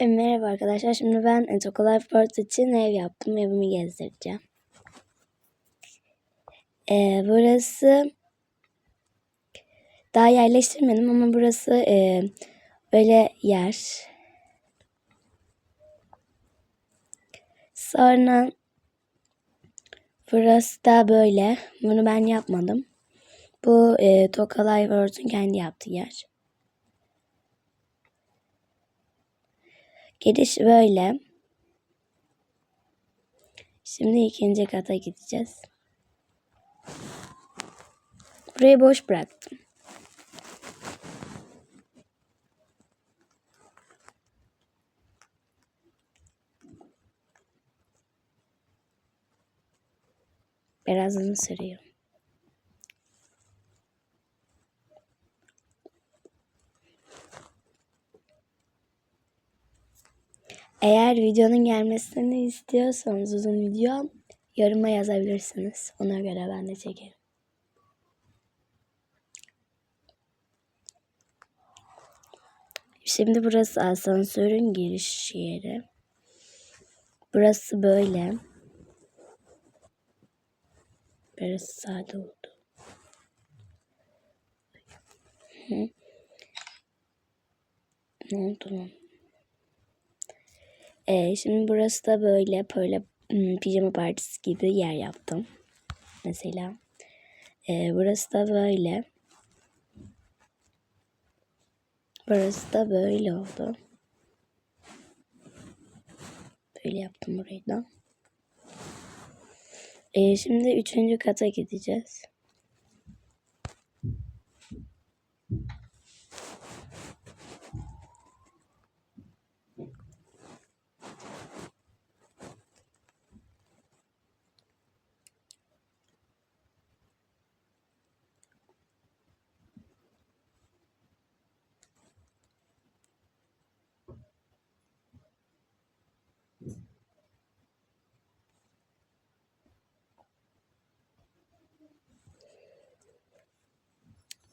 E, merhaba arkadaşlar. Şimdi ben e, Toka Life World için ev yaptım. Evimi gezdireceğim. E, burası daha yerleştirmedim ama burası e, böyle yer. Sonra burası da böyle. Bunu ben yapmadım. Bu e, Toka Life World'un kendi yaptığı yer. Giriş böyle. Şimdi ikinci kata gideceğiz. Burayı boş bıraktım. Biraz uzun sürüyor. Eğer videonun gelmesini istiyorsanız uzun video yoruma yazabilirsiniz. Ona göre ben de çekerim. Şimdi burası asansörün giriş yeri. Burası böyle. Burası sade oldu. Hı. Ne oldu lan? Ee, şimdi burası da böyle böyle hmm, pijama partisi gibi yer yaptım. Mesela. Ee, burası da böyle. Burası da böyle oldu. Böyle yaptım burayı da. Ee, şimdi üçüncü kata gideceğiz.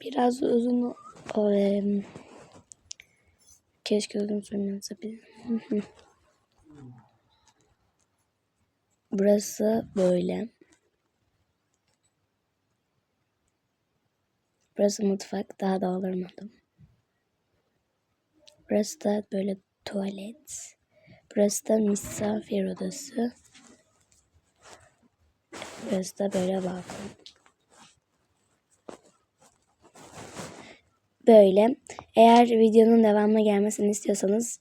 Biraz uzun keşke uzun sürmese bir. Burası böyle. Burası mutfak. Daha da doldurmadım. Burası da böyle tuvalet. Burası da misafir odası. Burası da böyle balkon. Böyle. Eğer videonun devamına gelmesini istiyorsanız